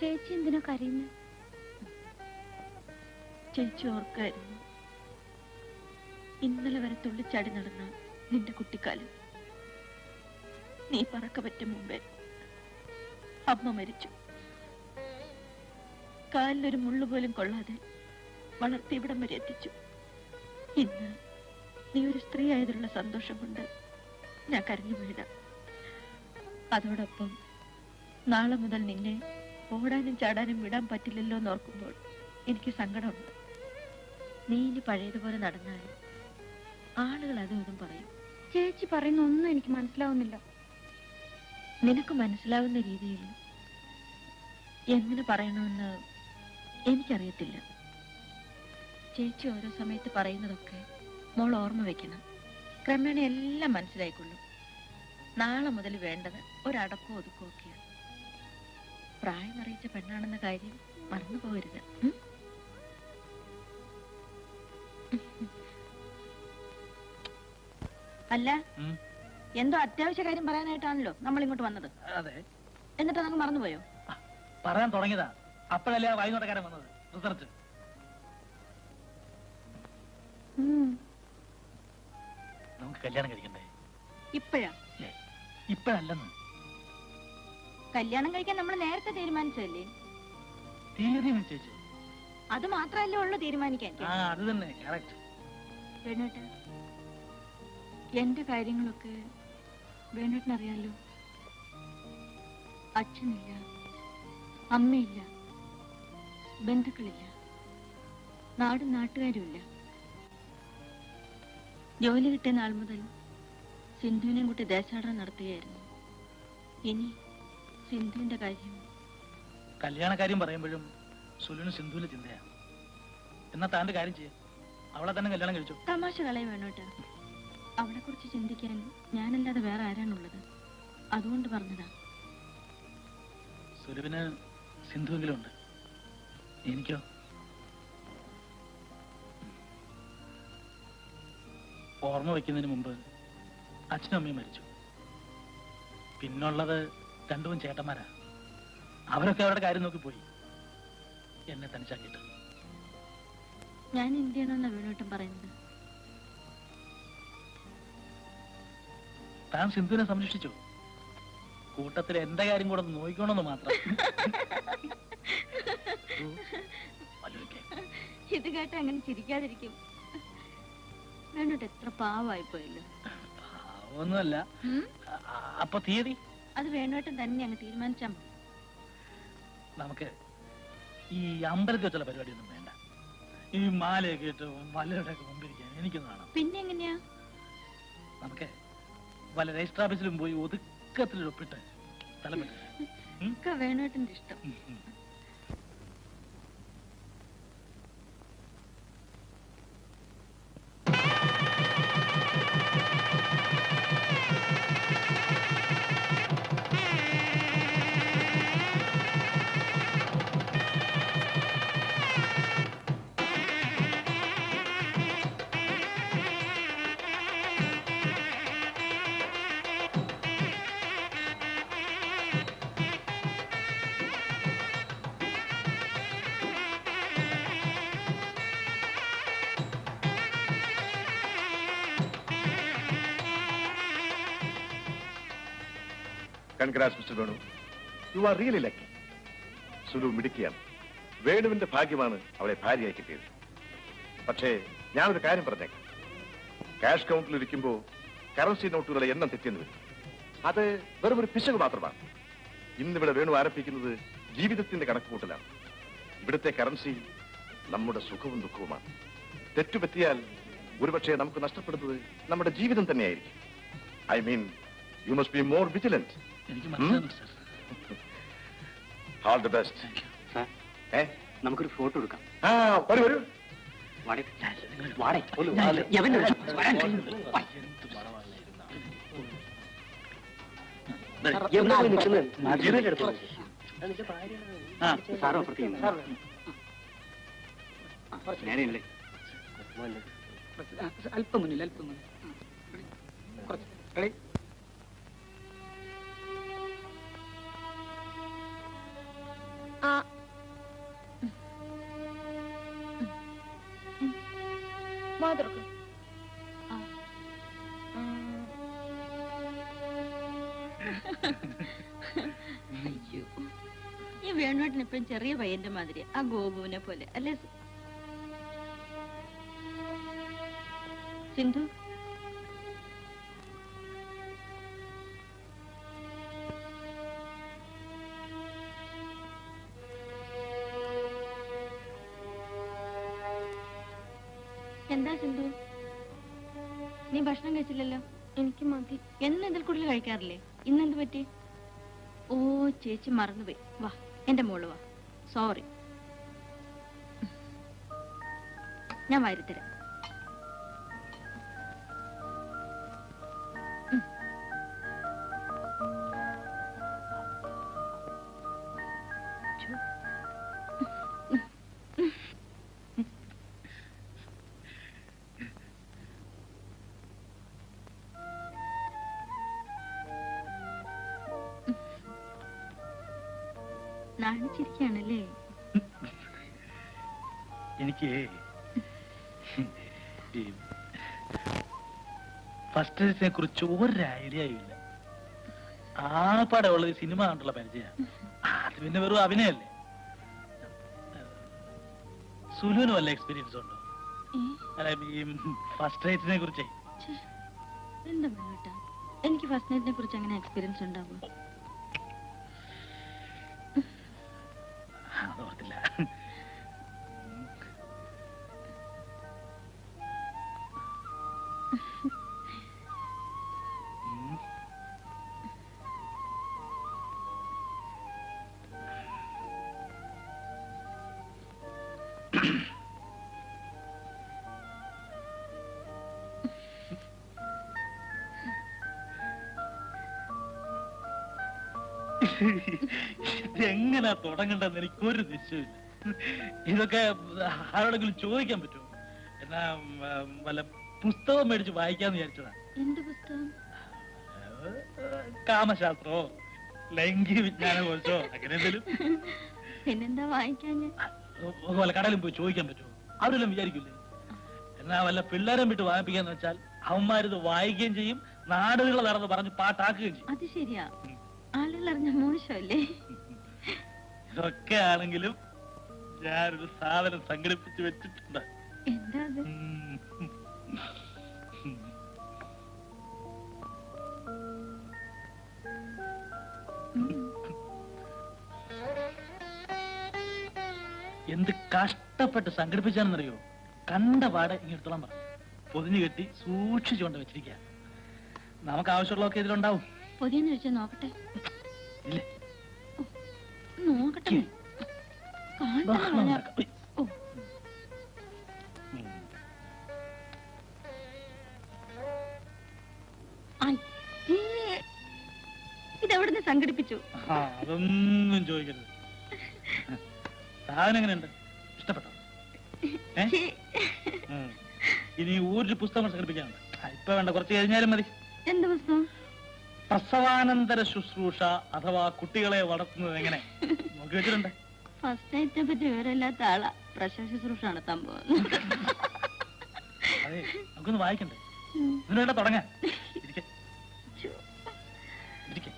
ചേച്ചി എന്തിനാ കരയുന്നത് ചേച്ചി ഓർക്കായിരുന്നു ഇന്നലെ വരെ തുള്ളിച്ചാടി നടന്ന നിന്റെ കുട്ടിക്കാലം. നീ പറക്ക പറ്റും മുമ്പേ. അമ്മ മരിച്ചു. കാലിലൊരു മുള്ളു പോലും കൊള്ളാതെ വളർത്തി ഇവിടം വരെ എത്തിച്ചു. ഇന്ന് നീ ഒരു സ്ത്രീ ആയതിലുള്ള സന്തോഷം കൊണ്ട് ഞാൻ കരഞ്ഞു വീഴ അതോടൊപ്പം നാളെ മുതൽ നിന്നെ ഓടാനും ചാടാനും വിടാൻ പറ്റില്ലല്ലോ എന്ന് ഓർക്കുമ്പോൾ എനിക്ക് സങ്കടമുണ്ട്. നീ ഇനി പഴയതുപോലെ നടന്നാൽ ആളുകൾ അതും പറയും. ചേച്ചി പറയുന്ന ഒന്നും എനിക്ക് മനസ്സിലാവുന്നില്ല. നിനക്ക് മനസ്സിലാവുന്ന രീതിയിൽ എങ്ങനെ പറയണമെന്ന് എനിക്കറിയത്തില്ല. ചേച്ചി ഓരോ സമയത്ത് പറയുന്നതൊക്കെ മോൾ ഓർമ്മ വെക്കണം. ക്രമേണ എല്ലാം മനസ്സിലായിക്കൊള്ളും. നാളെ മുതൽ വേണ്ടത് ഒരടക്കോ ഒതുക്കോ ഒക്കെയാണ്. പ്രായം അറിയിച്ച പെണ്ണാണെന്ന കാര്യം മറന്നു പോകരുത്. അല്ല എന്തോ അത്യാവശ്യ കാര്യം പറയാനായിട്ടാണല്ലോ നമ്മൾ ഇങ്ങോട്ട് വന്നത്. അതെ. എന്നിട്ട് അതങ്ങ് മറന്നുപോയോ പറയാൻ തുടങ്ങിയതാ. അപ്പോഴല്ലേ വൈകുന്നേരം വൈകുന്നേരക്കാരൻ വന്നത്. റിസർച്ച്. നമുക്ക് കല്യാണം കഴിക്കണ്ടേ? ഇപ്പോഴാ? ഇപ്പോഴല്ലെന്ന്. കല്യാണം കഴിക്കാൻ നമ്മൾ നേരത്തെ തീരുമാനിച്ചല്ലേ തീയതി നിശ്ചയിച്ചു. അത് മാത്രമല്ലേ ഉള്ളു തീരുമാനിക്കാൻ. ആ അത് തന്നെ. കറക്റ്റ് വേണുവേട്ടൻ എന്റെ കാര്യങ്ങളൊക്കെ വേണ്ടിട്ടറിയാലോ അച്ഛനില്ല അമ്മയില്ല ബന്ധുക്കളില്ല നാടും നാട്ടുകാരുമില്ല. ജോലി കിട്ടിയ നാൾ മുതൽ സിന്ധുവിനെയും കൂട്ടി ദേശാടനം നടത്തുകയായിരുന്നു. ഇനി സിന്ധുവിന്റെ കാര്യം? കല്യാണക്കാര്യം പറയുമ്പോഴും സുലുവിന് സിന്ധുവിന്റെ ചിന്തയാ. എന്നാ താന്റെ കാര്യം ചെയ്യാം. അവളെ തന്നെ കല്യാണം കഴിച്ചു. തമാശ കളയും വേണോട്ട്. അവളെ കുറിച്ച് ചിന്തിക്കാൻ ഞാനല്ലാതെ വേറെ ആരാണുള്ളത്? അതുകൊണ്ട് പറഞ്ഞതാ. സുലുവിന് സിന്ധുവെങ്കിലും ഉണ്ട്. എനിക്കോ? ഓർമ്മ വയ്ക്കുന്നതിന് മുമ്പ് അച്ഛനും അമ്മയും മരിച്ചു. പിന്നുള്ളത് രണ്ടും ചേട്ടന്മാരാ. അവരൊക്കെ അവരുടെ കാര്യം നോക്കി പോയി. എന്നെ തനിച്ചാക്കിയിട്ട് ഞാൻ എന്തിനാണെന്നാ വീണോട്ടും പറയുന്നത്. താൻ സിന്ധുവിനെ സംരക്ഷിച്ചു. കൂട്ടത്തിൽ എന്റെ കാര്യം കൂടെ ഒന്ന് നോക്കിക്കോണമെന്ന് മാത്രം. ഇത് കേട്ട് അങ്ങനെ ചിരിക്കാതിരിക്കും. വേണ്ടോട്ട് എത്ര പാവമായി പോയല്ലോ പാവൊന്നുമല്ല അപ്പൊ തീയതി? അത് വേണോട്ടം തന്നെ അങ്ങ് തീരുമാനിച്ചാൽ മതി. നമുക്ക് ഈ അമ്പലത്തിൽ വെച്ചുള്ള പരിപാടിയൊന്നും വേണ്ട. ഈ മാലയൊക്കെ ഇട്ട് വല്ലവരുടെ ഒക്കെ മുമ്പിരിക്കാൻ എനിക്കൊന്നും കാണാം പിന്നെ എങ്ങനെയാ? നമുക്ക് വല്ല രജിസ്റ്റർ ഓഫീസിലും പോയി ഒതുക്കത്തിൽ ഒപ്പിട്ട് തലമുറ വേണോട്ടന്റെ ഇഷ്ടം. Congrats mister Venu. You are really lucky Sulu മിടുക്കിയാണ്. വേണുവിന്റെ ഭാഗ്യമാണ് അവളെ ഭാര്യയായി കിട്ടിയത്. പക്ഷേ ഞാനൊരു കാര്യം പറഞ്ഞേക്കാം. ക്യാഷ് കൗണ്ടിൽ ഇരിക്കുമ്പോൾ കറൻസി നോട്ടുകളെ എണ്ണം തെറ്റിയെന്ന് വരും. അത് വെറും ഒരു പിശക് മാത്രമാണ്. ഇന്നിവിടെ വേണു ആരംഭിക്കുന്നത് ജീവിതത്തിന്റെ കണക്കുകൂട്ടലാണ്. ഇവിടുത്തെ കറൻസി നമ്മുടെ സുഖവും ദുഃഖവുമാണ്. തെറ്റുപറ്റിയാൽ ഒരുപക്ഷെ നമുക്ക് നഷ്ടപ്പെടുന്നത് നമ്മുടെ ജീവിതം തന്നെയായിരിക്കും. I mean you must be more vigilant all the best ഏ നമുക്കൊരു ഫോട്ടോ എടുക്കാം. ആ വരൂ വരൂ. അല്പം മുന്നിൽ അല്പം മുന്നിൽ. കുറച്ച്. അയ്യോ. ഈ വേണുവേട്ടൻ ഇപ്പം ചെറിയ പയ്യന്റെ മാതിരി ആ ഗോപുവിനെ പോലെ അല്ലേ? സിന്ധു? എന്താ സിന്ധു? നീ ഭക്ഷണം കഴിച്ചില്ലല്ലോ? എനിക്ക് മതി. എന്നും ഇതിൽ കൂടുതൽ കഴിക്കാറില്ലേ? ഇന്നെന്ത് പറ്റി? ഓ ചേച്ചി മറന്നുപോയി. വാ എന്റെ മോൾ വാ. സോറി ഞാൻ വാരിത്തരാം നാണിച്ചിരിക്കുകയാണല്ലേ എനിക്ക് ഫസ്റ്റ് ഡേറ്റിനെ കുറിച്ച് ഒരു ഐഡിയയില്ല ആപ്പാടെ ഉള്ളത് സിനിമ കണ്ടുള്ള പരിചയം. അത് പിന്നെ വെറും അഭിനയല്ലേ? സുലുവിന് വല്ല എക്സ്പീരിയൻസ് ഉണ്ടോ? അല്ല ഈ ഫസ്റ്റ് ഡേറ്റിനെ കുറിച്ച്. എന്താ എനിക്ക് ഫസ്റ്റ് നൈറ്റിനെ കുറിച്ച് അങ്ങനെ എക്സ്പീരിയൻസ് ഉണ്ടാവും? എങ്ങനാ തുടങ്ങണ്ടെന്ന് എനിക്ക് ഒരു നിശ്ചയമില്ല. ഇതൊക്കെ ആരോടെങ്കിലും ചോദിക്കാൻ പറ്റുമോ? എന്നാ വല്ല പുസ്തകം മേടിച്ച് വായിക്കാന്ന് വിചാരിച്ചതാ. എന്ത് പുസ്തകം? കാമശാസ്ത്രോ ലൈംഗിക വിജ്ഞാന കോശോ അങ്ങനെ എന്തെങ്കിലും പിന്നെന്താ വായിക്കാന് വല്ല കടയിലും പോയി ചോദിക്കാൻ പറ്റുമോ? അവരെല്ലാം വിചാരിക്കില്ലേ? എന്നാ വല്ല പിള്ളേരെ വിട്ട് വായിപ്പിക്കാന്ന് വെച്ചാൽ അവന്മാരിത് വായിക്കുകയും ചെയ്യും നാടുകൾ നടന്ന് പറഞ്ഞ് പാട്ടാക്കുകയും ചെയ്യും. അത് ശരിയാ. ആളുകൾ അറിഞ്ഞ മോശമല്ലേ? ഇതൊക്കെ ആണെങ്കിലും ഞാനൊരു സാധനം സംഘടിപ്പിച്ച് വെച്ചിട്ടുണ്ട്. എന്താ എന്ത് കഷ്ടപ്പെട്ട് സംഘടിപ്പിച്ചാണെന്നറിയോ? കണ്ട പാടെ ഇങ്ങെടുത്തോളം പറ. പൊതിഞ്ഞു കെട്ടി സൂക്ഷിച്ചുകൊണ്ട് വെച്ചിരിക്കുക നമുക്ക് ആവശ്യമുള്ളതൊക്കെ ഇതിലുണ്ടാവും. പൊതിയെന്ന് വെച്ചാൽ നോക്കട്ടെ? ഇല്ലേ? നോക്കട്ടെ. ഇതെവിടുന്ന് സംഘടിപ്പിച്ചു? അതൊന്നും ചോദിക്കരുത്. സാധനം എങ്ങനെയുണ്ട് ഇഷ്ടപ്പെട്ടോ. ഇനി ഒരു പുസ്തകം സംഘടിപ്പിക്കാനുണ്ട് ഇപ്പൊ വേണ്ട കുറച്ച് കഴിഞ്ഞാലും മതി. എന്ത് പുസ്തകം? പ്രസവാനന്തര ശുശ്രൂഷ അഥവാ കുട്ടികളെ വളർത്തുന്നത് എങ്ങനെ? നോക്കി വെച്ചിട്ടുണ്ട്. ഫസ്റ്റ് നൈറ്റിനെ പറ്റി വിവരമില്ലാത്ത ആളാ. പ്രശസ്ത ശുശ്രൂഷ നടത്താൻ അതെ നമുക്കൊന്ന് വായിക്കണ്ടേ? ഉം. ഇതിന് വേണ്ട തുടങ്ങാൻ ഇരിക്കെ.